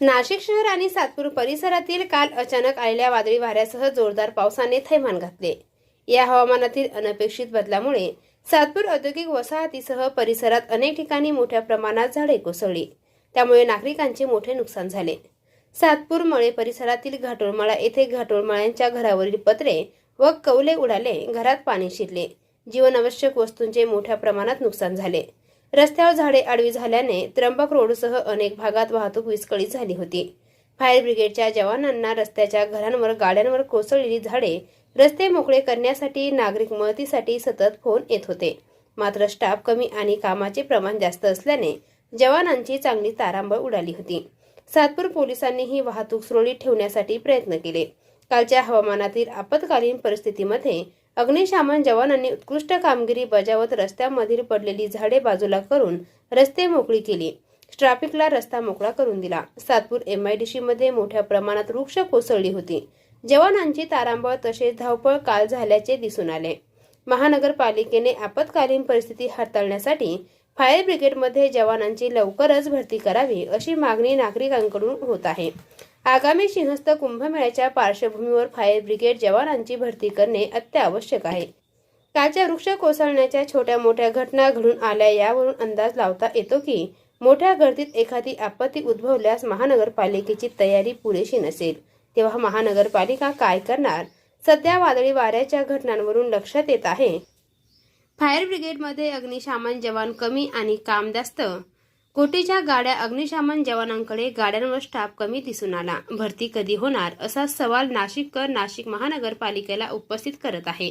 नाशिक शहर आणि सातपूर परिसरातील काल अचानक आलेल्या वादळी वाऱ्यासह जोरदार पावसाने थैमान घातले. या हवामानातील अनपेक्षित बदलामुळे सातपूर औद्योगिक वसाहतीसह परिसरात अनेक ठिकाणी मोठ्या प्रमाणात झाडे कोसळली. त्यामुळे नागरिकांचे मोठे नुकसान झाले. सातपूर मळे परिसरातील घाटोळमाळा येथे घाटोळमाळ्यांच्या घरावरील पत्रे व कौले उडाले घरात पाणी शिरले. जीवनावश्यक वस्तूंचे मोठ्या प्रमाणात नुकसान झाले. रस्त्यावर झाडे आडवी झाल्याने त्र्यंबक रोडसह अनेक भागात वाहतूक विस्कळीत झाली होती. फायर ब्रिगेडच्या जवानांना रस्त्याच्या घरांवर गाड्यांवर कोसळलेली झाडे रस्ते मोकळे करण्यासाठी नागरिक मदतीसाठी सतत फोन येत होते. मात्र स्टाफ कमी आणि कामाचे प्रमाण जास्त असल्याने जवानांची चांगली तारांबळ उडाली होती. सातपूर पोलिसांनीही वाहतूक सुरळीत ठेवण्यासाठी प्रयत्न केले. कालच्या हवामानातील आपत्कालीन परिस्थितीमध्ये अग्निशामन जवानांनी उत्कृष्ट कामगिरी बजावत रस्त्यामधील पडलेली झाडे बाजूला करून रस्ते मोकळी केली. ट्रॅफिकला रस्ता मोकळा करून दिला. सातपूर एमआयडीसी मध्ये मोठ्या प्रमाणात वृक्ष कोसळली होती. जवानांची तारांबळ तसेच धावपळ काल झाल्याचे दिसून आले. महानगरपालिकेने आपत्कालीन परिस्थिती हाताळण्यासाठी फायर ब्रिगेडमध्ये जवानांची लवकरच भरती करावी अशी मागणी नागरिकांकडून होत आहे. आगामी सिंहस्थ कुंभमेळ्याच्या पार्श्वभूमीवर फायर ब्रिगेड जवानांची भरती करणे अत्यावश्यक आहे. कालच्या वृक्ष कोसळण्याच्या छोट्या मोठ्या घटना घडून आल्या यावरून अंदाज लावता येतो की मोठ्या गर्दीत एखादी आपत्ती उद्भवल्यास महानगरपालिकेची तयारी पुरेशी नसेल. तेव्हा महानगरपालिका काय करणार? सध्या वादळी वाऱ्याच्या घटनांवरून लक्षात येत आहे. फायर ब्रिगेडमध्ये अग्निशामन जवान कमी आणि काम जास्त कोटीच्या गाड्या अग्निशामन जवानांकडे गाड्यांवर स्टाफ कमी दिसून आला. भरती कधी होणार असा सवाल नाशिककर नाशिक महानगरपालिकेला उपस्थित करत आहे.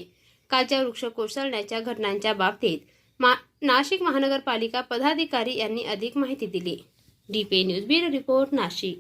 कालच्या वृक्ष कोसळण्याच्या घटनांच्या बाबतीत मा नाशिक महानगरपालिका पदाधिकारी यांनी अधिक माहिती दिली. डीपे न्यूज ब्युरो रिपोर्ट नाशिक.